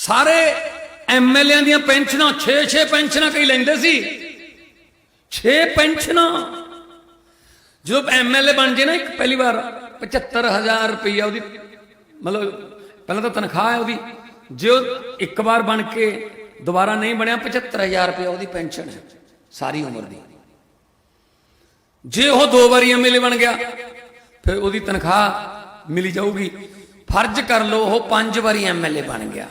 ਸਾਰੇ ਐਮਐਲਏਆਂ ਦੀਆਂ ਪੈਨਸ਼ਨਾਂ 6-6 ਪੈਨਸ਼ਨਾਂ ਕਈ ਲੈਂਦੇ ਸੀ। 6 ਪੈਨਸ਼ਨਾਂ। ਜਦੋਂ ਐਮਐਲਏ ਬਣ ਜੇ ਨਾ ਇੱਕ, ਪਹਿਲੀ ਵਾਰ 75000 ਰੁਪਈਆ ਉਹਦੀ, ਮਤਲਬ ਪਹਿਲਾਂ ਤਾਂ ਤਨਖਾਹ ਹੈ ਉਹਦੀ। ਜੇ ਉਹ ਇੱਕ ਵਾਰ ਬਣ ਕੇ ਦੁਬਾਰਾ ਨਹੀਂ ਬਣਿਆ 75000 ਰੁਪਏ ਉਹਦੀ ਪੈਨਸ਼ਨ ਹੈ, ਸਾਰੀ ਉਮਰ ਦੀ। ਜੇ ਉਹ ਦੋ ਵਾਰੀ ਐਮਐਲਏ ਬਣ ਗਿਆ, ਫਿਰ ਉਹਦੀ ਤਨਖਾਹ ਮਿਲੀ ਜਾਊਗੀ। ਫਰਜ਼ ਕਰ ਲਓ, ਉਹ ਪੰਜ ਵਾਰੀ ਐਮਐਲਏ ਬਣ ਗਿਆ।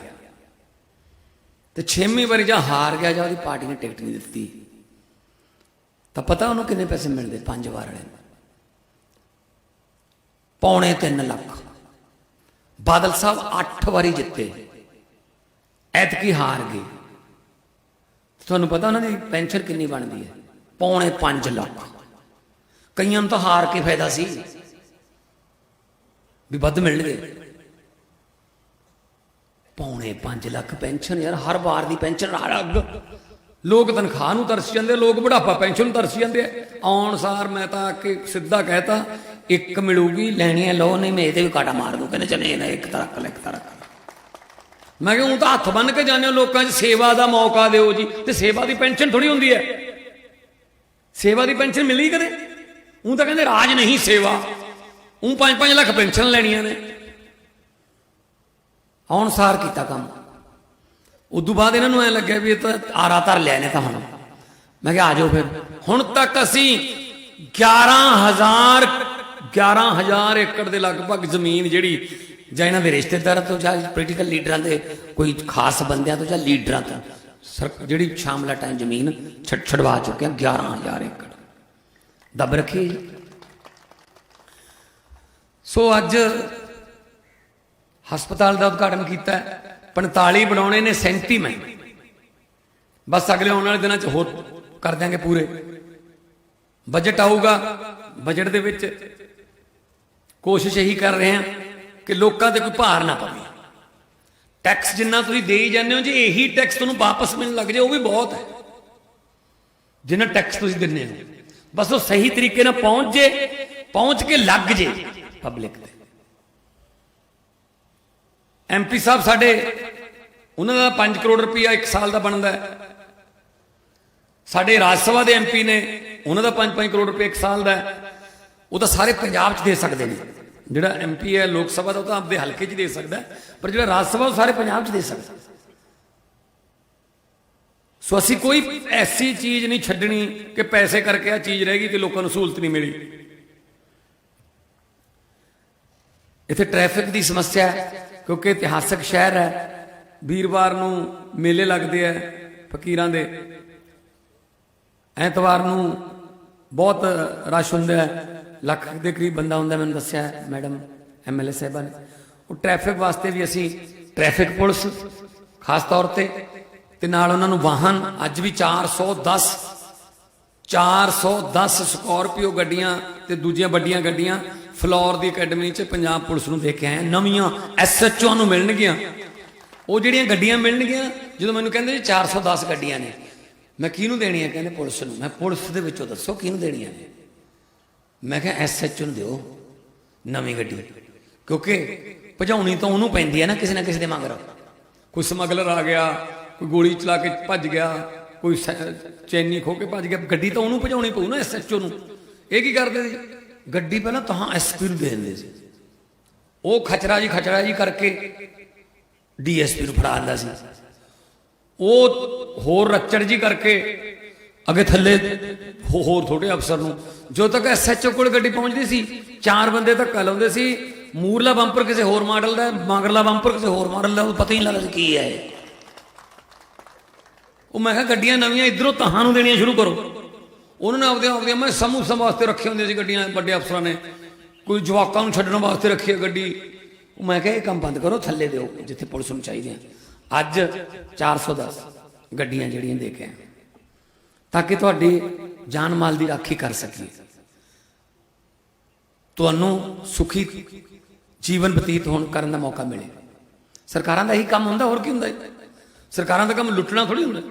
ਤੇ ਛੇਵੀਂ ਵਾਰੀ ਜਾਂ ਹਾਰ ਗਿਆ ਜਾਂ ਉਹਦੀ ਪਾਰਟੀ ਨੇ ਟਿਕਟ ਨਹੀਂ ਦਿੱਤੀ, ਤਾਂ ਪਤਾ ਉਹਨੂੰ ਕਿੰਨੇ ਪੈਸੇ ਮਿਲਦੇ ਪੰਜ ਵਾਰ ਵਾਲੇ ਨੂੰ? ਪੌਣੇ 3 ਲੱਖ। ਬਾਦਲ ਸਾਹਿਬ 8 ਵਾਰੀ ਜਿੱਤੇ। ਐਤਕੀ ਹਾਰ ਗਏ। ਤੁਹਾਨੂੰ ਪਤਾ ਉਹਨਾਂ ਦੀ ਪੈਨਸ਼ਨ ਕਿੰਨੀ ਬਣਦੀ ਹੈ? ਪੌਣੇ 5 ਲੱਖ। ਕਈਆਂ ਨੂੰ ਤਾਂ ਹਾਰ ਕੇ ਫਾਇਦਾ ਸੀ। ਵੀ ਵੱਧ ਮਿਲਣਗੇ। ਪੌਣੇ 5 ਲੱਖ ਪੈਨਸ਼ਨ ਯਾਰ, ਹਰ ਵਾਰ ਦੀ ਪੈਨਸ਼ਨ ਲੋਕ ਤਨਖਾਹ ਨੂੰ ਤਰਸ ਜਾਂਦੇ ਲੋਕ ਬੁਢਾਪਾ ਪੈਨਸ਼ਨ ਨੂੰ ਤਰਸ ਜਾਂਦੇ ਆਉਣ ਸਾਰ ਮੈਂ ਤਾਂ ਆ ਕੇ ਸਿੱਧਾ ਕਹਿਤਾ, ਇੱਕ ਮਿਲੂਗੀ ਲੈਣੀ ਹੈ ਲੋ ਨਹੀਂ ਮੈਂ ਇਹਦੇ ਵੀ ਕਾਟਾ ਮਾਰ ਦੂੰ, ਕਹਿੰਦੇ ਚਲੇ ਨਾ ਇੱਕ ਤਰਕ ਲੈ, ਇੱਕ ਤਰਕ ਮੈਂ ਕਿਹਾ ਉਹ ਤਾਂ ਹੱਥ ਬੰਨ ਕੇ ਜਾਂਦੇ ਹੋ ਲੋਕਾਂ 'ਚ, ਸੇਵਾ ਦਾ ਮੌਕਾ ਦਿਓ ਜੀ, ਤੇ ਸੇਵਾ ਦੀ ਪੈਨਸ਼ਨ ਥੋੜੀ ਹੁੰਦੀ ਹੈ। ਸੇਵਾ ਦੀ ਪੈਨਸ਼ਨ ਮਿਲੀ ਕਦੇ? ਉਹ ਤਾਂ ਕਹਿੰਦੇ ਰਾਜ ਨਹੀਂ ਸੇਵਾ। ਉਹ 5-5 ਲੱਖ ਪੈਨਸ਼ਨ ਲੈਣੀਆਂ ਨੇ। ਆਉਣ ਸਾਰ ਕੀਤਾ ਕੰਮ। ਉਦੋਂ ਬਾਅਦ ਇਹਨਾਂ ਨੂੰ ਐ ਲੱਗਿਆ ਵੀ ਇਹ ਤਾਂ ਆਰਾ ਧਰ ਲਿਆ ਨੇ ਤਾਂ ਹੁਣ। ਮੈਂ ਕਿਹਾ, ਆ ਜਾਓ ਫਿਰ। ਹੁਣ ਤੱਕ ਅਸੀਂ 11000 11000 ਏਕੜ ਦੇ ਲਗਭਗ ਜ਼ਮੀਨ ਜਿਹੜੀ, ਜਾਂ ਇਹਨਾਂ ਦੇ ਰਿਸ਼ਤੇਦਾਰਾਂ ਤੋਂ, ਜਾਂ ਪੋਲੀਟੀਕਲ ਲੀਡਰਾਂ ਦੇ ਕੋਈ ਖਾਸ ਬੰਦਿਆਂ ਤੋਂ, ਜਾਂ ਲੀਡਰਾਂ ਤੋਂ, ਸਰ- ਜਿਹੜੀ ਸ਼ਾਮਲਾ ਟਾਈਮ ਜ਼ਮੀਨ ਛੱਡ ਛਡਵਾ ਚੁੱਕੇ ਹਾਂ 11000 ਏਕੜ। ਦੱਬ ਰੱਖੀ ਜੀ। ਸੋ ਅੱਜ ਹਸਪਤਾਲ ਦਾ ਉਦਘਾਟਨ ਕੀਤਾ ਹੈ। 45 ਬਣਾਉਣੇ ਨੇ 37 ਮੈਂ ਬਸ ਅਗਲੇ ਆਉਣ ਵਾਲੇ ਦਿਨਾਂ 'ਚ ਹੋਰ ਕਰ ਦਿਆਂਗੇ ਪੂਰੇ। ਬਜਟ ਆਊਗਾ ਬਜਟ ਦੇ ਵਿੱਚ ਕੋਸ਼ਿਸ਼ ਇਹੀ ਕਰ ਰਹੇ ਹਾਂ ਕਿ ਲੋਕਾਂ ਤੇ ਕੋਈ ਭਾਰ ਨਾ ਪਵੇ। ਟੈਕਸ ਜਿੰਨਾ ਤੁਸੀਂ ਦੇਈ ਜਾਂਦੇ ਹੋ, ਜੇ ਇਹੀ ਟੈਕਸ ਤੁਹਾਨੂੰ ਵਾਪਸ ਮਿਲਣ ਲੱਗ ਜਾਏ, ਉਹ ਵੀ ਬਹੁਤ ਹੈ। ਜਿੰਨਾ ਟੈਕਸ ਤੁਸੀਂ ਦਿੰਦੇ ਹੋ। ਬਸ ਉਹ ਸਹੀ ਤਰੀਕੇ ਨਾਲ ਪਹੁੰਚ ਜੇ, ਪਹੁੰਚ ਕੇ ਲੱਗ ਜੇ ਪਬਲਿਕ ਤੇ। ਐਮਪੀ ਸਾਹਿਬ ਸਾਡੇ, ਉਹਨਾਂ ਦਾ 5 ਕਰੋੜ ਰੁਪਇਆ ਇੱਕ ਸਾਲ ਦਾ ਬਣਦਾ ਹੈ। ਸਾਡੇ ਰਾਜ ਸਭਾ ਦੇ ਐਮਪੀ ਨੇ ਉਹਨਾਂ ਦਾ 5-5 ਕਰੋੜ ਰੁਪਏ ਇੱਕ ਸਾਲ ਦਾ ਉਹ ਤਾਂ ਸਾਰੇ ਪੰਜਾਬ 'ਚ ਦੇ ਸਕਦੇ ਨੇ। ਜਿਹੜਾ ਐਮਪੀ ਹੈ, ਲੋਕ ਸਭਾ ਦਾ ਉਹ ਤਾਂ ਆਪਦੇ ਹਲਕੇ 'ਚ ਦੇ ਸਕਦਾ ਪਰ ਜਿਹੜਾ ਰਾਜ ਸਭਾ ਉਹ ਸਾਰੇ ਪੰਜਾਬ 'ਚ ਦੇ ਸਕਦਾ ਸੋ ਅਸੀਂ ਕੋਈ ਐਸੀ ਚੀਜ਼ ਨਹੀਂ ਛੱਡਣੀ ਕਿ ਪੈਸੇ ਕਰਕੇ ਆ ਚੀਜ਼ ਰਹਿ ਗਈ ਤੇ ਲੋਕਾਂ ਨੂੰ ਸਹੂਲਤ ਨਹੀਂ ਮਿਲੀ। ਇੱਥੇ ਟ੍ਰੈਫਿਕ ਦੀ ਸਮੱਸਿਆ ਹੈ। ਕਿਉਂਕਿ ਇਤਿਹਾਸਕ ਸ਼ਹਿਰ ਹੈ, ਵੀਰਵਾਰ ਨੂੰ ਮੇਲੇ ਲੱਗਦੇ ਆ ਫਕੀਰਾਂ ਦੇ। ਐਤਵਾਰ ਨੂੰ ਬਹੁਤ ਰਸ਼ ਹੁੰਦਾ ਹੈ, ਲੱਖ ਦੇ ਕਰੀਬ ਬੰਦਾ ਹੁੰਦਾ, ਮੈਨੂੰ ਦੱਸਿਆ ਹੈ ਮੈਡਮ, ਐਮਐਲਏ ਸਾਹਿਬਾਂ ਨੇ। ਉਹ ਟ੍ਰੈਫਿਕ ਵਾਸਤੇ ਵੀ ਅਸੀਂ ਟ੍ਰੈਫਿਕ ਪੁਲਿਸ ਖਾਸ ਤੌਰ ਤੇ ਤੇ ਨਾਲ ਉਹਨਾਂ ਨੂੰ ਵਾਹਨ, ਅੱਜ ਵੀ 410 410 ਸਕੋਰਪੀਓ ਗੱਡੀਆਂ ਤੇ ਦੂਜੀਆਂ ਵੱਡੀਆਂ ਗੱਡੀਆਂ ਫਲੋਰ ਦੀ ਅਕੈਡਮੀ 'ਚ ਪੰਜਾਬ ਪੁਲਿਸ ਨੂੰ ਦੇ ਕੇ ਆਏ ਹਾਂ। ਨਵੀਆਂ ਐਸਐਚਓ ਨੂੰ ਮਿਲਣਗੀਆਂ। ਉਹ ਜਿਹੜੀਆਂ ਗੱਡੀਆਂ ਮਿਲਣਗੀਆਂ, ਜਦੋਂ ਮੈਨੂੰ ਕਹਿੰਦੇ ਜੀ 410 ਗੱਡੀਆਂ ਨੇ, ਮੈਂ ਕਿਹਨੂੰ ਦੇਣੀਆਂ ਕਹਿੰਦੇ ਪੁਲਿਸ ਨੂੰ? ਮੈਂ ਪੁਲਿਸ ਦੇ ਵਿੱਚੋਂ ਦੱਸੋ ਕਿਹਨੂੰ ਦੇਣੀਆਂ ਨੇ? ਮੈਂ ਕਿਹਾ ਐਸਐਚਓ ਨੂੰ ਦਿਓ, ਨਵੀਂ ਗੱਡੀ। ਕਿਉਂਕਿ ਭਜਾਉਣੀ ਤਾਂ ਉਹਨੂੰ ਪੈਂਦੀ ਹੈ ਨਾ ਕਿਸੇ ਨਾ ਕਿਸੇ ਦੇ ਮਗਰ। ਕੋਈ ਸਮਗਲਰ ਆ ਗਿਆ, ਕੋਈ ਗੋਲੀ ਚਲਾ ਕੇ ਭੱਜ ਗਿਆ, ਕੋਈ ਸ- ਚੈਨੀ ਖੋ ਕੇ ਭੱਜ ਗਿਆ, ਗੱਡੀ ਤਾਂ ਉਹਨੂੰ ਭਜਾਉਣੀ ਪਊ ਨਾ ਐਸਐਚਓ ਨੂੰ। ਇਹ ਕੀ ਕਰਦੇ ਸੀ ਗੱਡੀ ਪਹਿਲਾਂ ਤਾਂ ਐਸਪੀ ਨੂੰ ਦੇ ਦਿੰਦੇ ਸੀ। ਉਹ ਖਚਰਾ ਜੀ ਖਚਰਾ ਜੀ ਕਰਕੇ ਡੀਐਸਪੀ ਨੂੰ ਫੜਾ ਦਿੰਦਾ ਸੀ। ਉਹ ਹੋਰ ਰੱਚੜ ਜੀ ਕਰਕੇ ਅੱਗੇ ਥੱਲੇ ਹੋਰ ਥੋੜੇ ਅਫਸਰ ਨੂੰ। ਜੋ ਤੱਕ ਐਸਐਚਓ ਕੋਲ ਗੱਡੀ ਪਹੁੰਚਦੀ ਸੀ ਚਾਰ ਬੰਦੇ ਧੱਕਾ ਲਾਉਂਦੇ ਸੀ। ਮੂਰਲਾ ਬੰਪਰ ਕਿਸੇ ਹੋਰ ਮਾਡਲ ਦਾ ਹੈ, ਮਗਰਲਾ ਬੰਪਰ ਕਿਸੇ ਹੋਰ ਮਾਡਲ ਦਾ ਉਹ ਪਤਾ ਹੀ ਨਹੀਂ ਲੱਗਦਾ ਸੀ ਕੀ ਹੈ ਇਹ। ਉਹ ਮੈਂ ਕਿਹਾ ਗੱਡੀਆਂ ਨਵੀਆਂ ਇਧਰੋਂ ਤਹਾਂ ਨੂੰ ਦੇਣੀਆਂ ਸ਼ੁਰੂ ਕਰੋ। ਉਹਨਾਂ ਨੇ ਆਪਦੇ ਆਪਦੇ ਮੈਂ ਸਮੂਹ ਸਮ ਵਾਸਤੇ ਰੱਖੇ ਹੁੰਦੇ ਸੀ ਗੱਡੀਆਂ, ਵੱਡੇ ਅਫਸਰਾਂ ਨੇ। ਕੋਈ ਜਵਾਕਾਂ ਨੂੰ ਛੱਡਣ ਵਾਸਤੇ ਰੱਖੀ ਹੈ ਗੱਡੀ। ਮੈਂ ਕਿਹਾ, ਇਹ ਕੰਮ ਬੰਦ ਕਰੋ, ਥੱਲੇ ਦਿਓ, ਜਿੱਥੇ ਪੁਲਿਸ ਨੂੰ ਚਾਹੀਦੇ ਆ ਅੱਜ 410 ਗੱਡੀਆਂ ਜਿਹੜੀਆਂ ਦੇ ਕੇ ਆ ਤਾਂ ਕਿ ਤੁਹਾਡੀ ਜਾਨ ਮਾਲ ਦੀ ਰਾਖੀ ਕਰ ਸਕੀਏ। ਤੁਹਾਨੂੰ ਸੁਖੀ ਜੀਵਨ ਬਤੀਤ ਹੋਣ ਕਰਨ ਦਾ ਮੌਕਾ ਮਿਲੇ। ਸਰਕਾਰਾਂ ਦਾ ਇਹੀ ਕੰਮ ਹੁੰਦਾ, ਹੋਰ ਕੀ ਹੁੰਦਾ ਸਰਕਾਰਾਂ ਦਾ ਕੰਮ ਲੁੱਟਣਾ ਥੋੜੀ ਹੁੰਦਾ।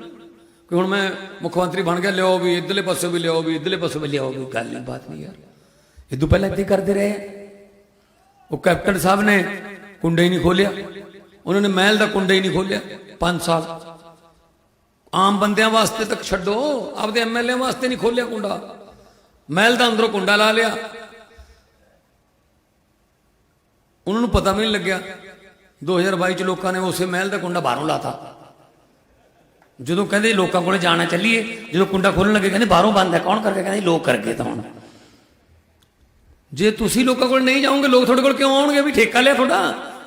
ਕਿ ਹੁਣ ਮੈਂ ਮੁੱਖ ਮੰਤਰੀ ਬਣ ਗਿਆ, ਲਿਆਓ ਵੀ, ਇਧਰਲੇ ਪਾਸੇ ਵੀ ਲਿਆਓ ਵੀ, ਇਧਰਲੇ ਪਾਸੇ ਵੀ ਲਿਆਓ ਵੀ, ਗੱਲ ਨਹੀਂ ਬਾਤ ਨਹੀਂ ਯਾਰ। ਇਹ ਤੋਂ ਪਹਿਲਾਂ ਇੱਦਾਂ ਕਰਦੇ ਰਹੇ ਉਹ ਕੈਪਟਨ ਸਾਹਿਬ ਨੇ ਕੁੰਡਾ ਹੀ ਨਹੀਂ ਖੋਲਿਆ ਉਹਨਾਂ ਨੇ ਮਹਿਲ ਦਾ ਕੁੰਡਾ ਹੀ ਨਹੀਂ ਖੋਲਿਆ 5 ਸਾਲ। ਆਮ ਬੰਦਿਆਂ ਵਾਸਤੇ ਤੱਕ ਛੱਡੋ, ਆਪਦੇ ਐਮਐਲਏ ਵਾਸਤੇ ਨਹੀਂ ਖੋਲਿਆ ਕੁੰਡਾ। ਮਹਿਲ ਦਾ ਅੰਦਰੋਂ ਕੁੰਡਾ ਲਾ ਲਿਆ। ਉਹਨਾਂ ਨੂੰ ਪਤਾ ਵੀ ਨਹੀਂ ਲੱਗਿਆ। 2022 ਚ ਲੋਕਾਂ ਨੇ ਉਸੇ ਮਹਿਲ ਦਾ ਕੁੰਡਾ ਬਾਹਰੋਂ ਲਾਤਾ। ਜਦੋਂ ਕਹਿੰਦੇ ਲੋਕਾਂ ਕੋਲੇ ਜਾਣਾ ਚੱਲੀਏ, ਜਦੋਂ ਕੁੰਡਾ ਖੋਲਣ ਲੱਗੇ, ਕਹਿੰਦੇ ਬਾਹਰੋਂ ਬੰਦ ਹੈ, ਕੌਣ ਕਰਕੇ ਕਹਿੰਦੇ ਲੋਕ ਕਰਕੇ ਤਾਂ ਹੁਣ। ਜੇ ਤੁਸੀਂ ਲੋਕਾਂ ਕੋਲ ਨਹੀਂ ਜਾਓਗੇ, ਲੋਕ ਤੁਹਾਡੇ ਕੋਲ ਕਿਉਂ ਆਉਣਗੇ? ਵੀ ਠੇਕਾ ਲਿਆ ਤੁਹਾਡਾ,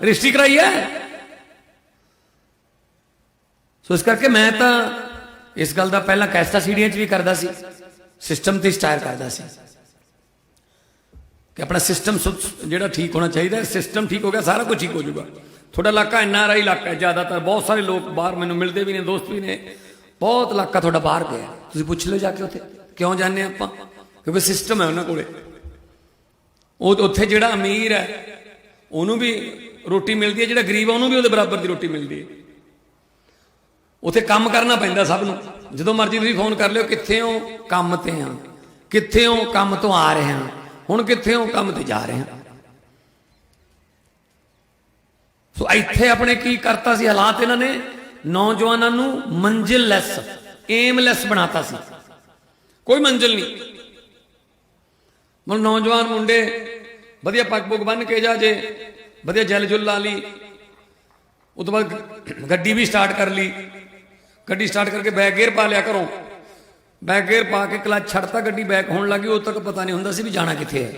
ਰਜਿਸਟਰੀ ਕਰਾਈ ਹੈ। ਸੋ ਇਸ ਕਰਕੇ ਮੈਂ ਤਾਂ ਇਸ ਗੱਲ ਦਾ ਪਹਿਲਾਂ ਕੈਸਟਾ ਸੀਡੀਆਂ 'ਚ ਵੀ ਕਰਦਾ ਸੀ, ਸਿਸਟਮ ਤੇ ਸਟਾਇਰ ਕਰਦਾ ਸੀ। ਕਿ ਆਪਣਾ ਸਿਸਟਮ ਜਿਹੜਾ ਠੀਕ ਹੋਣਾ ਚਾਹੀਦਾ, ਸਿਸਟਮ ਠੀਕ ਹੋ ਗਿਆ, ਸਾਰਾ ਕੁਝ ਠੀਕ ਹੋ ਜਾਊਗਾ। ਤੁਹਾਡਾ ਇਲਾਕਾ ਇੰਨਾ ਆਰ ਆਈ ਇਲਾਕਾ ਹੈ ਜ਼ਿਆਦਾਤਰ। ਬਹੁਤ ਸਾਰੇ ਲੋਕ ਬਾਹਰ ਮੈਨੂੰ ਮਿਲਦੇ ਵੀ ਨੇ, ਦੋਸਤ ਵੀ ਨੇ। ਬਹੁਤ ਇਲਾਕਾ ਤੁਹਾਡਾ ਬਾਹਰ ਗਿਆ ਤੁਸੀਂ ਪੁੱਛ ਲਓ ਜਾ ਕੇ ਉੱਥੇ, ਕਿਉਂ ਜਾਂਦੇ ਆਪਾਂ? ਕਿਉਂਕਿ ਸਿਸਟਮ ਹੈ ਉਹਨਾਂ ਕੋਲੇ। ਉਹ ਉੱਥੇ ਜਿਹੜਾ ਅਮੀਰ ਹੈ, ਉਹਨੂੰ ਵੀ ਰੋਟੀ ਮਿਲਦੀ ਹੈ, ਜਿਹੜਾ ਗਰੀਬ ਹੈ, ਉਹਨੂੰ ਵੀ ਉਹਦੇ ਬਰਾਬਰ ਦੀ ਰੋਟੀ ਮਿਲਦੀ ਹੈ। ਉੱਥੇ ਕੰਮ ਕਰਨਾ ਪੈਂਦਾ ਸਭ ਨੂੰ। ਜਦੋਂ ਮਰਜ਼ੀ ਤੁਸੀਂ ਫੋਨ ਕਰ ਲਿਓ, ਕਿੱਥੇ ਹੋ? ਕੰਮ ਤੇ ਆ ਕਿੱਥੇ ਹੋ? ਕੰਮ ਤੋਂ ਆ ਰਹੇ ਹਾਂ। ਹੁਣ ਕਿੱਥੇ ਹੋ? ਕੰਮ ਤੇ ਜਾ ਰਹੇ ਹਾਂ। ਸੋ ਇੱਥੇ ਆਪਣੇ ਕੀ ਕਰਤਾ ਸੀ? ਹਾਲਾਤ ਇਹਨਾਂ ਨੇ ਨੌਜਵਾਨਾਂ ਨੂੰ ਮੰਜ਼ਿਲ ਲੈਸ ਏਮਲੈਸ ਬਣਾਤਾ ਸੀ। ਕੋਈ ਮੰਜ਼ਿਲ ਨਹੀਂ। ਮਨ ਨੌਜਵਾਨ ਮੁੰਡੇ ਵਧੀਆ ਪੱਗ ਪੁੱਗ ਬੰਨ ਕੇ ਜਾ ਜੇ, ਵਧੀਆ ਜਲ ਜੁਲ ਲਾ ਲਈ। ਉਹ ਤੋਂ ਬਾਅਦ ਗੱਡੀ ਵੀ ਸਟਾਰਟ ਕਰ ਲਈ। ਗੱਡੀ ਸਟਾਰਟ ਕਰਕੇ ਬੈਕ ਗੇਅਰ ਪਾ ਲਿਆ ਕਰੋ ਬੈਕ ਗੇਅਰ ਪਾ ਕੇ ਕਲੱਚ ਛੱਡਤਾ, ਗੱਡੀ ਬੈਕ ਹੋਣ ਲੱਗੀ ਉਦੋਂ ਤੱਕ ਪਤਾ ਨਹੀਂ ਹੁੰਦਾ ਸੀ ਵੀ ਜਾਣਾ ਕਿੱਥੇ ਹੈ।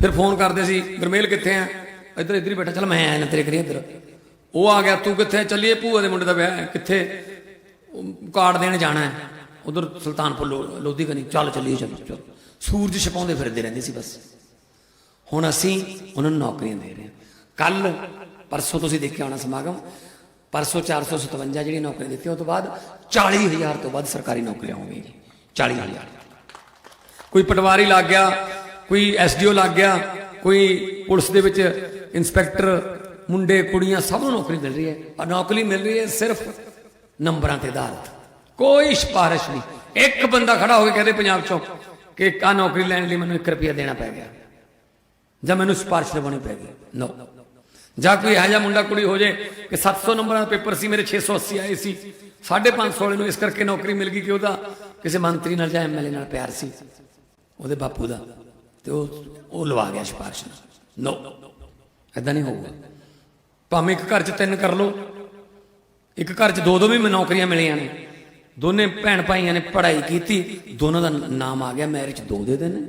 ਫਿਰ ਫੋਨ ਕਰਦੇ ਸੀ, ਗਰਮੇਲ ਕਿੱਥੇ ਆ ਇੱਧਰ ਇੱਧਰ ਹੀ ਬੈਠਾ, ਚੱਲ ਮੈਂ ਆਇਆ ਨਾ ਤੇਰੇ ਕਰੀ ਇੱਧਰ। ਉਹ ਆ ਗਿਆ, ਤੂੰ ਕਿੱਥੇ? ਚੱਲੀਏ ਭੂਆ ਦੇ ਮੁੰਡੇ ਦਾ ਵਿਆਹ ਕਿੱਥੇ? ਕਾਰਡ ਦੇਣ ਜਾਣਾ ਹੈ। ਉਧਰ ਸੁਲਤਾਨਪੁਰ ਲੋਧੀ ਕਨੀ, ਚੱਲ ਚੱਲੀਏ, ਚੱਲ ਚੱਲ। ਸੂਰਜ ਛਪਾਉਂਦੇ ਫਿਰਦੇ ਰਹਿੰਦੇ ਸੀ ਬਸ। ਹੁਣ ਅਸੀਂ ਉਹਨਾਂ ਨੂੰ ਨੌਕਰੀਆਂ ਦੇ ਰਹੇ ਹਾਂ। ਕੱਲ, ਪਰਸੋਂ ਤੁਸੀਂ ਦੇਖਿਆ ਹੋਣਾ ਸਮਾਗਮ, ਪਰਸੋਂ 457 ਜਿਹੜੀਆਂ ਨੌਕਰੀਆਂ ਦਿੱਤੀਆਂ ਉਹ ਤੋਂ ਬਾਅਦ 40000 ਤੋਂ ਵੱਧ ਸਰਕਾਰੀ ਨੌਕਰੀਆਂ ਹੋ ਗਈਆਂ ਜੀ 40000 ਕੋਈ ਪਟਵਾਰੀ ਲੱਗ ਗਿਆ, ਕੋਈ ਐਸਡੀਓ ਲੱਗ ਗਿਆ, ਕੋਈ ਪੁਲਿਸ ਦੇ ਵਿੱਚ ਇੰਸਪੈਕਟਰ ਮੁੰਡੇ ਕੁੜੀਆਂ ਸਭ ਨੂੰ ਨੌਕਰੀ ਮਿਲ ਰਹੀ ਹੈ। ਔਰ ਨੌਕਰੀ ਮਿਲ ਰਹੀ ਹੈ ਸਿਰਫ ਨੰਬਰਾਂ ਤੇ ਆਧਾਰਿਤ ਕੋਈ ਸਿਫਾਰਿਸ਼ ਨਹੀਂ। ਇੱਕ ਬੰਦਾ ਖੜਾ ਹੋ ਕੇ ਕਹਿੰਦੇ ਪੰਜਾਬ ਚੋਂ ਕਿ ਆ ਨੌਕਰੀ ਲੈਣ ਲਈ ਮੈਨੂੰ 1 ਰੁਪਿਆ ਦੇਣਾ ਪੈ ਗਿਆ। ਜਾਂ ਮੈਨੂੰ ਸਿਫਾਰਿਸ਼ ਲਵਾਉਣੀ ਪੈ ਗਈ। ਨੋ ਜਾਂ ਕੋਈ ਇਹੋ ਜਿਹਾ ਮੁੰਡਾ ਕੁੜੀ ਹੋ ਜੇ ਕਿ 700 ਨੰਬਰਾਂ ਦਾ ਪੇਪਰ ਸੀ, ਮੇਰੇ 680 ਆਏ ਸੀ 550 ਵਾਲੇ ਨੂੰ ਇਸ ਕਰਕੇ ਨੌਕਰੀ ਮਿਲ ਗਈ ਕਿ ਉਹਦਾ ਕਿਸੇ ਮੰਤਰੀ ਨਾਲ ਜਾਂ ਐਮਐਲਏ ਨਾਲ ਪਿਆਰ ਸੀ। ਉਹਦੇ ਬਾਪੂ ਦਾ। ਤੇ ਉਹ ਉਹ ਲਵਾ ਗਿਆ ਸਿਫਾਰਿਸ਼ ਨੋ ਐਦਾਂ ਨਹੀਂ ਹੋਊਗਾ। ਭਾਵੇਂ ਇੱਕ ਘਰ 'ਚ ਤਿੰਨ ਕਰ ਲਓ, ਇੱਕ ਘਰ 'ਚ ਦੋ ਦੋ ਵੀ ਮੈਨੂੰ ਨੌਕਰੀਆਂ ਮਿਲੀਆਂ ਨੇ। ਦੋਨੇ ਭੈਣ ਭਾਈਆਂ ਨੇ ਪੜ੍ਹਾਈ ਕੀਤੀ, ਦੋਨਾਂ ਦਾ ਨਾਮ ਆ ਗਿਆ ਮੈਰਿਜ ਦੋ ਦੇ ਦੇਣ।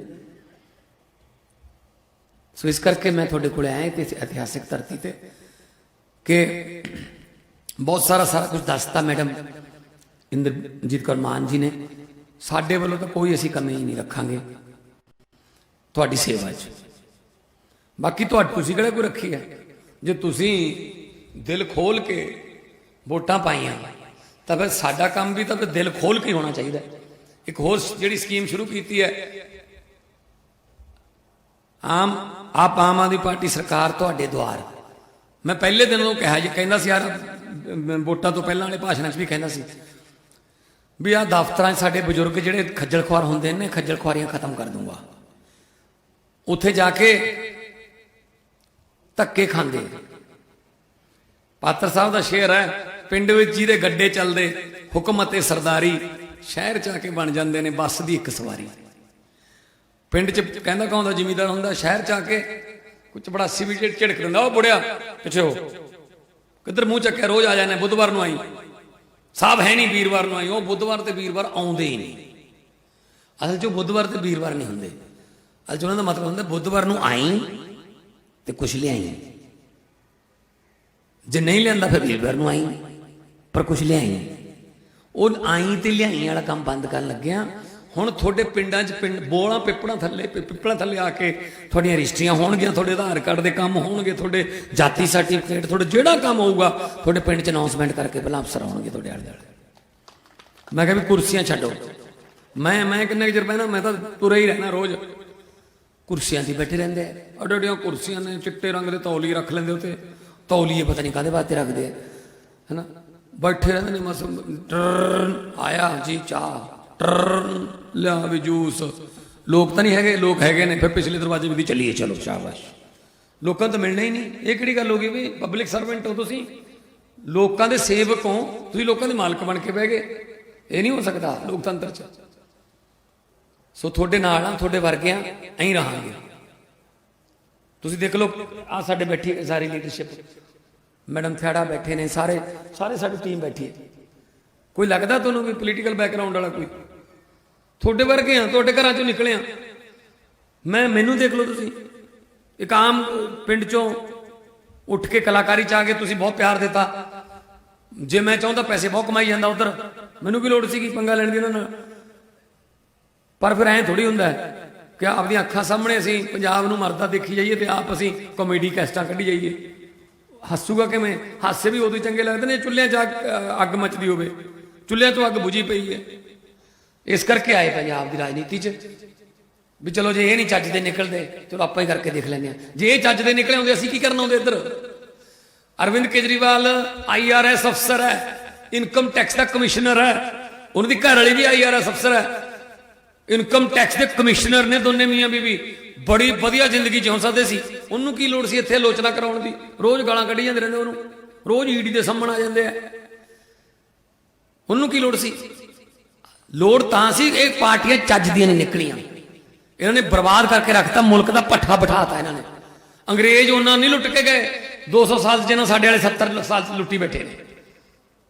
ਸੋ ਇਸ ਕਰਕੇ ਮੈਂ ਤੁਹਾਡੇ ਕੋਲ ਆਇਆ ਤੇ ਇਤਿਹਾਸਿਕ ਧਰਤੀ ਤੇ ਕਿ ਬਹੁਤ ਸਾਰਾ ਸਾਰਾ ਕੁਝ ਦੱਸਤਾ ਮੈਡਮ ਇੰਦਰਜੀਤ ਕੌਰ ਮਾਨ ਜੀ ਨੇ। ਸਾਡੇ ਵੱਲੋਂ ਤਾਂ ਕੋਈ ਅਸੀਂ ਕਮੀ ਨਹੀਂ ਰੱਖਾਂਗੇ। ਤੁਹਾਡੀ ਸੇਵਾ 'ਚ। ਬਾਕੀ ਤੁਹਾਡੀ ਤੁਸੀਂ ਕਿਹੜਾ ਕੋਈ ਰੱਖੀ ਹੈ ਜੇ ਤੁਸੀਂ ਦਿਲ ਖੋਲ ਕੇ ਵੋਟਾਂ ਪਾਈਆਂ, ਤਾਂ ਫਿਰ ਸਾਡਾ ਕੰਮ ਵੀ ਤਾਂ ਫਿਰ ਦਿਲ ਖੋਲ ਕੇ ਹੋਣਾ ਚਾਹੀਦਾ ਇੱਕ ਹੋਰ ਜਿਹੜੀ ਸਕੀਮ ਸ਼ੁਰੂ ਕੀਤੀ ਹੈ, ਆਮ, ਆਪ ਆਮ ਆਦਮੀ ਪਾਰਟੀ ਸਰਕਾਰ ਤੁਹਾਡੇ ਦੁਆਰ। ਮੈਂ ਪਹਿਲੇ ਦਿਨ ਉਹ ਕਿਹਾ ਜੀ, ਕਹਿੰਦਾ ਸੀ ਯਾਰ ਵੋਟਾਂ ਤੋਂ ਪਹਿਲਾਂ ਵਾਲੇ ਭਾਸ਼ਣਾਂ 'ਚ ਵੀ ਕਹਿੰਦਾ ਸੀ ਵੀ ਆ ਦਫ਼ਤਰਾਂ 'ਚ ਸਾਡੇ ਬਜ਼ੁਰਗ ਜਿਹੜੇ ਖੱਜਲ ਖੁਆਰ ਹੁੰਦੇ ਨੇ, ਖੱਜਲ ਖੁਆਰੀਆਂ ਖਤਮ ਕਰ ਦੂੰਗਾ। ਉੱਥੇ ਜਾ ਕੇ ਧੱਕੇ ਖਾਂਦੇ ਪਾਤਰ ਸਾਹਿਬ ਦਾ ਸ਼ੇਰ ਹੈ, ਪਿੰਡ ਵਿੱਚ ਜਿਹਦੇ ਗੱਡੇ ਚੱਲਦੇ, ਹੁਕਮ ਅਤੇ ਸਰਦਾਰੀ ਸ਼ਹਿਰ ਚ ਆ ਕੇ ਬਣ ਜਾਂਦੇ ਨੇ, ਬੱਸ ਦੀ ਇੱਕ ਸਵਾਰੀ। ਪਿੰਡ ਚ ਕਹਿੰਦਾ ਕੌਣ ਦਾ ਜ਼ਿਮੀਦਾਰ ਹੁੰਦਾ, ਸ਼ਹਿਰ ਚ ਆ ਕੇ ਕੋਈ ਚਪੜਾਸੀ ਵੀ ਝਿੜਕ ਦਿੰਦਾ, ਉਹ ਬੁੜਿਆ ਪਿੱਛੇ ਹੋ। ਕਿੱਧਰ ਮੂੰਹ ਚੱਕਿਆ, ਰੋਜ਼ ਆ ਜਾਂਦੇ, ਬੁੱਧਵਾਰ ਨੂੰ ਆਈ। ਸਾਹਿਬ ਹੈ ਨਹੀਂ ਵੀਰਵਾਰ ਨੂੰ ਆਈ, ਉਹ ਬੁੱਧਵਾਰ ਤੇ ਵੀਰਵਾਰ ਆਉਂਦੇ ਹੀ ਨਹੀਂ। ਅਸਲ 'ਚ ਉਹ ਬੁੱਧਵਾਰ ਤੇ ਵੀਰਵਾਰ ਨਹੀਂ ਹੁੰਦੇ। ਅਸਲ 'ਚ ਉਹਨਾਂ ਦਾ ਮਤਲਬ ਹੁੰਦਾ, ਬੁੱਧਵਾਰ ਨੂੰ ਆਈ ਤੇ ਕੁਛ ਲਿਆਈ। ਜੇ ਨਹੀਂ ਲਿਆਂਦਾ ਫਿਰ ਵੀਰਵਾਰ ਨੂੰ ਆਈ, ਪਰ ਕੁਛ ਲਿਆਈ। ਉਹ ਆਈ ਤੇ ਲਿਆਈ ਵਾਲਾ ਕੰਮ ਬੰਦ ਕਰਨ ਲੱਗਿਆ। ਹੁਣ ਤੁਹਾਡੇ ਪਿੰਡਾਂ 'ਚ ਪਿੰਡ ਬੋਲਾਂ ਪਿੱਪੜਾਂ ਥੱਲੇ ਪਿ- ਪਿੱਪਲਾਂ ਥੱਲੇ ਆ ਕੇ ਤੁਹਾਡੀਆਂ ਰਜਿਸਟਰੀਆਂ ਹੋਣਗੀਆਂ, ਤੁਹਾਡੇ ਆਧਾਰ ਕਾਰਡ ਦੇ ਕੰਮ ਹੋਣਗੇ, ਤੁਹਾਡੇ ਜਾਤੀ ਸਰਟੀਫਿਕੇਟ, ਤੁਹਾਡੇ ਜਿਹੜਾ ਕੰਮ ਹੋਊਗਾ, ਤੁਹਾਡੇ ਪਿੰਡ 'ਚ ਅਨਾਉਂਸਮੈਂਟ ਕਰਕੇ ਪਹਿਲਾਂ ਅਫਸਰ ਆਉਣਗੇ ਤੁਹਾਡੇ ਆਲੇ ਦੁਆਲੇ। ਮੈਂ ਕਿਹਾ ਵੀ ਕੁਰਸੀਆਂ ਛੱਡੋ। ਮੈਂ ਮੈਂ ਕਿੰਨੇ ਕੁ ਚਿਰ ਪਹਿਲਾਂ ਮੈਂ ਤਾਂ ਤੁਰੇ ਹੀ ਰਹਿਣਾ ਰੋਜ਼। ਕੁਰਸੀਆਂ 'ਤੇ ਬੈਠੇ ਰਹਿੰਦੇ ਆ। ਅੱਡ ਅੱਡੀਆਂ ਕੁਰਸੀਆਂ ਨੇ ਚਿੱਟੇ ਰੰਗ ਦੇ ਤੌਲੀਏ ਰੱਖ ਲੈਂਦੇ ਉੱਤੇ। ਤੌਲੀਏ ਪਤਾ ਨਹੀਂ ਕਾਦੇ ਵਾਸਤੇ ਰੱਖਦੇ ਆ ਹੈਨਾ? ਬੈਠੇ ਰਹਿੰਦੇ ਨੇ ਮਸ ਆਇਆ ਜੀ ਚਾਹ। ਟਰਨ ਲਿਆ ਵੀ ਜੂਸ। ਲੋਕ ਤਾਂ ਨਹੀਂ ਹੈਗੇ ਲੋਕ ਹੈਗੇ ਨੇ ਫਿਰ ਪਿਛਲੇ ਦਰਵਾਜ਼ੇ ਵੀ ਚੱਲੀਏ ਚਲੋ ਸ਼ਾਬਾਸ਼। ਲੋਕਾਂ ਤਾਂ ਮਿਲਣਾ ਹੀ ਨਹੀਂ ਇਹ ਕਿਹੜੀ ਗੱਲ ਹੋ ਗਈ ਵੀ ਪਬਲਿਕ ਸਰਵੈਂਟ ਹੋ ਤੁਸੀਂ? ਲੋਕਾਂ ਦੇ ਸੇਵਕ ਹੋ ਤੁਸੀਂ ਲੋਕਾਂ ਦੇ ਮਾਲਕ ਬਣ ਕੇ ਬਹਿ ਗਏ। ਇਹ ਨਹੀਂ ਹੋ ਸਕਦਾ ਲੋਕਤੰਤਰ 'ਚ। ਸੋ ਤੁਹਾਡੇ ਨਾਲ ਆ, ਤੁਹਾਡੇ ਵਰਗਿਆਂ, ਐਂ ਰਹਾਂਗੇ। ਤੁਸੀਂ ਦੇਖ ਲਓ ਆ ਸਾਡੇ ਬੈਠੀ ਸਾਰੀ ਲੀਡਰਸ਼ਿਪ ਮੈਡਮ ਥਿਆੜਾ ਬੈਠੇ ਨੇ, ਸਾਰੇ ਸਾਰੇ ਸਾਡੀ ਟੀਮ ਬੈਠੀ ਹੈ। ਕੋਈ ਲੱਗਦਾ ਤੁਹਾਨੂੰ ਵੀ ਪੋਲੀਟੀਕਲ ਬੈਕਗ੍ਰਾਉਂਡ ਵਾਲਾ ਕੋਈ? ਤੁਹਾਡੇ ਵਰਗੇ ਆ, ਤੁਹਾਡੇ ਘਰਾਂ ਚੋਂ ਨਿਕਲੇ ਆ। ਮੈਂ, ਮੈਨੂੰ ਦੇਖ ਲਓ ਤੁਸੀਂ। ਇੱਕ ਆਮ ਪਿੰਡ ਚੋਂ ਉੱਠ ਕੇ ਕਲਾਕਾਰੀ ਚ ਆ ਕੇ ਤੁਸੀਂ ਬਹੁਤ ਪਿਆਰ ਦਿੱਤਾ। ਜੇ ਮੈਂ ਚਾਹੁੰਦਾ ਪੈਸੇ ਬਹੁਤ ਕਮਾਈ ਜਾਂਦਾ ਉਧਰ। ਮੈਨੂੰ ਕੀ ਲੋੜ ਸੀਗੀ ਪੰਗਾ ਲੈਣ ਦੀ ਉਹਨਾਂ ਨਾਲ। ਪਰ ਫਿਰ ਐਂ ਥੋੜੀ ਹੁੰਦਾ ਕਿ ਆਪਦੀਆਂ ਅੱਖਾਂ ਸਾਹਮਣੇ ਅਸੀਂ ਪੰਜਾਬ ਨੂੰ ਮਰਦਾ ਦੇਖੀ ਜਾਈਏ ਤੇ ਆਪ ਅਸੀਂ ਕਾਮੇਡੀ ਕੈਸਟਾਂ ਕੱਢੀ ਜਾਈਏ। ਹੱਸੂਗਾ ਕਿਵੇਂ? ਹਾਸੇ ਵੀ ਉਦੋਂ ਚੰਗੇ ਲੱਗਦੇ ਨੇ ਚੁੱਲ੍ਹਿਆਂ 'ਚ ਅੱਗ- ਅੱਗ ਮੱਚਦੀ ਹੋਵੇ। ਚੁੱਲ੍ਹਿਆਂ 'ਚੋਂ ਅੱਗ ਬੁਝੀ ਪਈ ਹੈ। ਇਸ ਕਰਕੇ ਆਏ ਪੰਜਾਬ ਦੀ ਰਾਜਨੀਤੀ 'ਚ। ਵੀ ਚਲੋ ਜੇ ਇਹ ਨਹੀਂ ਚੱਜ ਦੇ ਨਿਕਲਦੇ, ਚਲੋ ਆਪਾਂ ਹੀ ਕਰਕੇ ਦੇਖ ਲੈਂਦੇ ਆ ਜੇ ਇਹ ਚੱਜ ਦੇ ਨਿਕਲੇ ਹੁੰਦੇ, ਅਸੀਂ ਕੀ ਕਰਨ ਆਉਂਦੇ ਇੱਧਰ? ਅਰਵਿੰਦ ਕੇਜਰੀਵਾਲ ਆਈਆਰਐਸ ਅਫਸਰ ਹੈ। ਇਨਕਮ ਟੈਕਸ ਦਾ ਕਮਿਸ਼ਨਰ ਹੈ। ਉਹਨਾਂ ਦੀ ਘਰ ਵਾਲੀ ਵੀ ਆਈਆਰਐਸ ਅਫਸਰ ਹੈ। ਇਨਕਮ ਟੈਕਸ ਦੇ ਕਮਿਸ਼ਨਰ ਨੇ ਦੋਨੇ ਮੀਆਂ ਬੀਬੀ ਬੜੀ ਵਧੀਆ ਜ਼ਿੰਦਗੀ ਜਿਉਂ ਸਕਦੇ ਸੀ। ਉਹਨੂੰ ਕੀ ਲੋੜ ਸੀ ਇੱਥੇ ਆਲੋਚਨਾ ਕਰਾਉਣ ਦੀ? ਰੋਜ਼ ਗਾਲਾਂ ਕੱਢੀ ਜਾਂਦੇ ਰਹਿੰਦੇ ਉਹਨੂੰ। ਰੋਜ਼ ਈਡੀ ਦੇ ਸਾਹਮਣੇ ਆ ਜਾਂਦੇ ਆ। ਉਹਨੂੰ ਕੀ ਲੋੜ ਸੀ? ਲੋੜ ਤਾਂ ਸੀ ਇਹ ਪਾਰਟੀਆਂ ਚੱਜ ਦੀਆਂ ਨਹੀਂ ਨਿਕਲੀਆਂ। ਇਹਨਾਂ ਨੇ ਬਰਬਾਦ ਕਰਕੇ ਰੱਖਤਾ, ਮੁਲਕ ਦਾ ਪੱਠਾ ਬਿਠਾਤਾ ਇਹਨਾਂ ਨੇ। ਅੰਗਰੇਜ਼ ਉਹਨਾਂ ਨਹੀਂ ਲੁੱਟ ਕੇ ਗਏ। 200 ਸਾਲ 'ਚ ਜਿਹਨਾਂ ਸਾਡੇ ਵਾਲੇ 70 ਸਾਲ 'ਚ ਲੁੱਟੀ ਬੈਠੇ ਨੇ।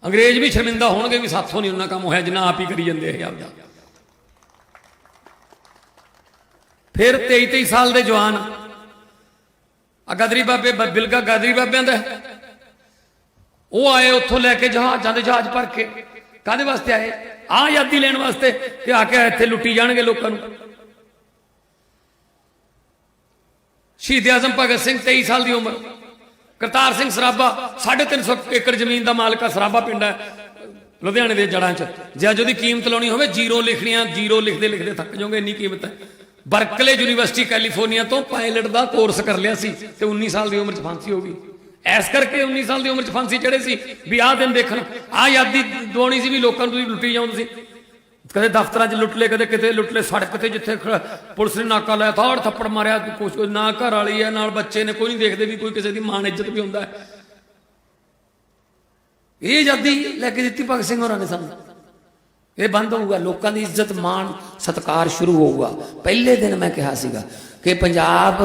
ਅੰਗਰੇਜ਼ ਵੀ ਸ਼ਰਮਿੰਦਾ ਹੋਣਗੇ ਵੀ ਸਾਥੋਂ ਨਹੀਂ ਉਹਨਾਂ ਕੰਮ ਹੋਇਆ, ਜਿੰਨਾ ਆਪ ਹੀ ਕਰੀ ਜਾਂਦੇ ਇਹ ਆਪਦਾ। ਫਿਰ 23 23 ਸਾਲ ਦੇ ਜਵਾਨ। ਆ ਗਦਰੀ ਬਾਬੇ ਬ- ਬਿਲਗਾ ਗਦਰੀ ਬਾਬਿਆਂ ਦਾ। ਉਹ ਆਏ ਉੱਥੋਂ ਲੈ ਕੇ ਜਹਾਜ਼ਾਂ ਦੇ ਜਹਾਜ਼ ਭਰ ਕੇ। ਕਾਦੇ ਵਾਸਤੇ ਆਏ? ਆ ਆਜ਼ਾਦੀ ਲੈਣ ਵਾਸਤੇ ਕਿ ਆ ਕੇ ਇੱਥੇ ਲੁੱਟੀ ਜਾਣਗੇ ਲੋਕਾਂ ਨੂੰ। ਸ਼ਹੀਦ ਆਜ਼ਮ ਭਗਤ ਸਿੰਘ 23 ਸਾਲ ਦੀ ਉਮਰ। ਕਰਤਾਰ ਸਿੰਘ ਸਰਾਭਾ 350 ਏਕੜ ਜ਼ਮੀਨ ਦਾ ਮਾਲਕ ਆ, ਸਰਾਭਾ ਪਿੰਡ ਹੈ ਲੁਧਿਆਣੇ ਦੇ ਜੜਾਂ 'ਚ। ਜੇ ਅੱਜ ਉਹਦੀ ਕੀਮਤ ਲਾਉਣੀ ਹੋਵੇ, ਜ਼ੀਰੋ ਲਿਖਣੀਆਂ, ਜ਼ੀਰੋ ਲਿਖਦੇ ਲਿਖਦੇ ਥੱਕ ਜਾਓਗੇ, ਇੰਨੀ ਕੀਮਤ ਹੈ। ਬਰਕਲੇ ਯੂਨੀਵਰਸਿਟੀ ਕੈਲੀਫੋਰਨੀਆ ਤੋਂ ਪਾਇਲਟ ਦਾ ਕੋਰਸ ਕਰ ਲਿਆ ਸੀ ਤੇ 19 ਸਾਲ ਦੀ ਉਮਰ 'ਚ ਫਾਂਸੀ ਹੋ ਗਈ। ਐਸ ਕਰਕੇ 19 ਸਾਲ ਦੀ ਉਮਰ 'ਚ ਫਾਂਸੀ ਚੜੇ ਸੀ ਵੀ ਆਹ ਦਿਨ ਦੇਖਣ, ਆਹ ਆਜ਼ਾਦੀ ਦਵਾਉਣੀ ਸੀ ਵੀ ਲੋਕਾਂ ਨੂੰ ਤੁਸੀਂ ਲੁੱਟੀ ਜਾਓ ਸੀ। ਕਦੇ ਦਫ਼ਤਰਾਂ 'ਚ ਲੁੱਟ ਲਏ, ਕਦੇ ਕਿਤੇ ਲੁੱਟ ਲਏ, ਸੜਕ ਤੇ ਜਿੱਥੇ ਪੁਲਿਸ ਨੇ ਨਾਕਾ ਲਾਇਆ ਥਾੜ ਥੱਪੜ ਮਾਰਿਆ, ਕੁਛ ਨਾ ਘਰ ਵਾਲੀ ਹੈ, ਨਾਲ ਬੱਚੇ ਨੇ, ਕੋਈ ਨਹੀਂ ਦੇਖਦੇ ਵੀ ਕੋਈ ਕਿਸੇ ਦੀ ਮਾਣ ਇੱਜ਼ਤ ਵੀ ਹੁੰਦਾ ਇਹ ਆਜ਼ਾਦੀ ਲੈ ਕੇ ਦਿੱਤੀ ਭਗਤ ਸਿੰਘ ਹੋਰਾਂ ਨੇ ਸਾਨੂੰ ਇਹ ਬੰਦ ਹੋਊਗਾ, ਲੋਕਾਂ ਦੀ ਇੱਜ਼ਤ, ਮਾਣ, ਸਤਕਾਰ ਸ਼ੁਰੂ ਹੋਊਗਾ। ਪਹਿਲੇ ਦਿਨ ਮੈਂ ਕਿਹਾ ਸੀਗਾ ਕਿ ਪੰਜਾਬ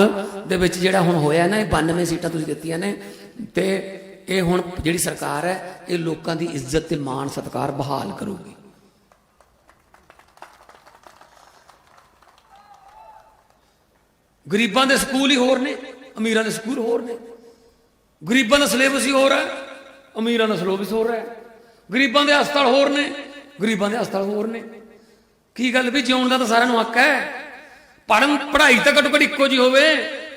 ਦੇ ਵਿੱਚ ਜਿਹੜਾ ਹੁਣ ਹੋਇਆ ਨਾ, ਇਹ 92 ਸੀਟਾਂ ਤੁਸੀਂ ਦਿੱਤੀਆਂ ਨੇ, ਤੇ ਇਹ ਹੁਣ ਜਿਹੜੀ ਸਰਕਾਰ ਹੈ, ਇਹ ਲੋਕਾਂ ਦੀ ਇੱਜ਼ਤ ਤੇ ਮਾਣ, ਸਤਕਾਰ ਬਹਾਲ ਕਰੂਗੀ। ਗਰੀਬਾਂ ਦੇ ਸਕੂਲ ਹੀ ਹੋਰ ਨੇ, ਅਮੀਰਾਂ ਦੇ ਸਕੂਲ ਹੋਰ ਨੇ। ਗਰੀਬਾਂ ਦਾ ਸਿਲੇਬਸ ਹੀ ਹੋਰ ਹੈ, ਅਮੀਰਾਂ ਦਾ ਸਿਲੇਬਸ ਹੋਰ ਹੈ। ਗਰੀਬਾਂ ਦੇ ਹਸਪਤਾਲ ਹੋਰ ਨੇ ਗਰੀਬਾਂ ਦੇ ਹਸਪਤਾਲ ਹੋਰ ਨੇ। ਕੀ ਗੱਲ ਵੀ ਜਿਉਣ ਦਾ ਤਾਂ ਸਾਰਿਆਂ ਨੂੰ ਹੱਕ ਹੈ? ਪੜਨ ਪੜ੍ਹਾਈ ਤਾਂ ਘੱਟੋ ਘੱਟ ਇੱਕੋ ਜੀ ਹੋਵੇ।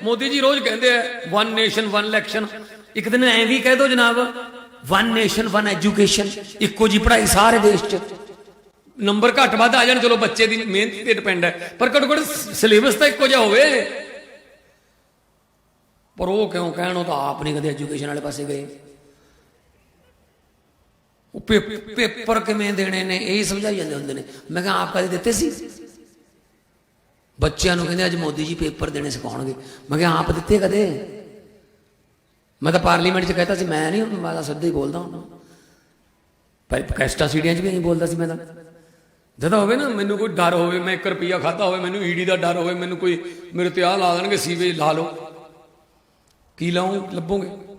ਮੋਦੀ ਜੀ ਰੋਜ਼ ਕਹਿੰਦੇ ਆ ਵਨ ਨੇਸ਼ਨ ਵਨ ਇਲੈਕਸ਼ਨ ਇੱਕ ਦਿਨ ਐਂ ਵੀ ਕਹਿ ਦਿਓ ਜਨਾਬ ਵਨ ਨੇਸ਼ਨ ਵਨ ਐਜੂਕੇਸ਼ਨ ਇੱਕੋ ਜੀ ਪੜ੍ਹਾਈ ਸਾਰੇ ਦੇਸ਼ 'ਚ। ਨੰਬਰ ਘੱਟ ਵੱਧ ਆ ਜਾਣ, ਚਲੋ ਬੱਚੇ ਦੀ ਮਿਹਨਤ ਤੇ ਡਿਪੈਂਡ ਹੈ। ਪਰ ਘੱਟੋ ਘੱਟ ਸਿਲੇਬਸ ਤਾਂ ਇੱਕੋ ਜਿਹਾ ਹੋਵੇ। ਪਰ ਉਹ ਕਿਉਂ ਕਹਿਣ, ਉਹ ਤਾਂ ਆਪ ਨਹੀਂ ਕਦੇ ਐਜੂਕੇਸ਼ਨ ਵਾਲੇ ਪਾਸੇ ਗਏ। ਉਹ ਪੇ- ਪੇਪਰ ਕਿਵੇਂ ਦੇਣੇ ਨੇ? ਇਹ ਸਮਝਾਈ ਜਾਂਦੇ ਹੁੰਦੇ ਨੇ। ਮੈਂ ਕਿਹਾ, ਆਪ ਕਦੇ ਦਿੱਤੇ ਸੀ? ਬੱਚਿਆਂ ਨੂੰ ਕਹਿੰਦੇ, ਅੱਜ ਮੋਦੀ ਜੀ ਪੇਪਰ ਦੇਣੇ ਸਿਖਾਉਣਗੇ। ਮੈਂ ਕਿਹਾ, ਆਪ ਦਿੱਤੇ ਕਦੇ? ਮੈਂ ਤਾਂ ਪਾਰਲੀਮੈਂਟ 'ਚ ਕਹਿਤਾ ਸੀ, ਮੈਂ ਨਹੀਂ, ਮੈਂ ਤਾਂ ਸਿੱਧਾ ਹੀ ਬੋਲਦਾ ਹੁਣ ਪਰ ਕੈਸਟਾ ਸੀੜੀਆਂ 'ਚ ਵੀ ਨਹੀਂ ਬੋਲਦਾ ਸੀ ਮੈਂ ਤਾਂ। ਜਦੋਂ ਹੋਵੇ ਨਾ, ਮੈਨੂੰ ਕੋਈ ਡਰ ਹੋਵੇ, ਮੈਂ 1 ਰੁਪਿਆ ਖਾਦਾ ਹੋਵੇ, ਮੈਨੂੰ ਈਡੀ ਦਾ ਡਰ ਹੋਵੇ, ਮੈਨੂੰ ਕੋਈ ਮੇਰੇ ਤੇ ਆ ਲਾ ਦੇਣਗੇ ਸੀਵੇ ਲਾ ਲਓ। ਕੀ ਲਾਉਂ ਲੱਭੋਗੇ?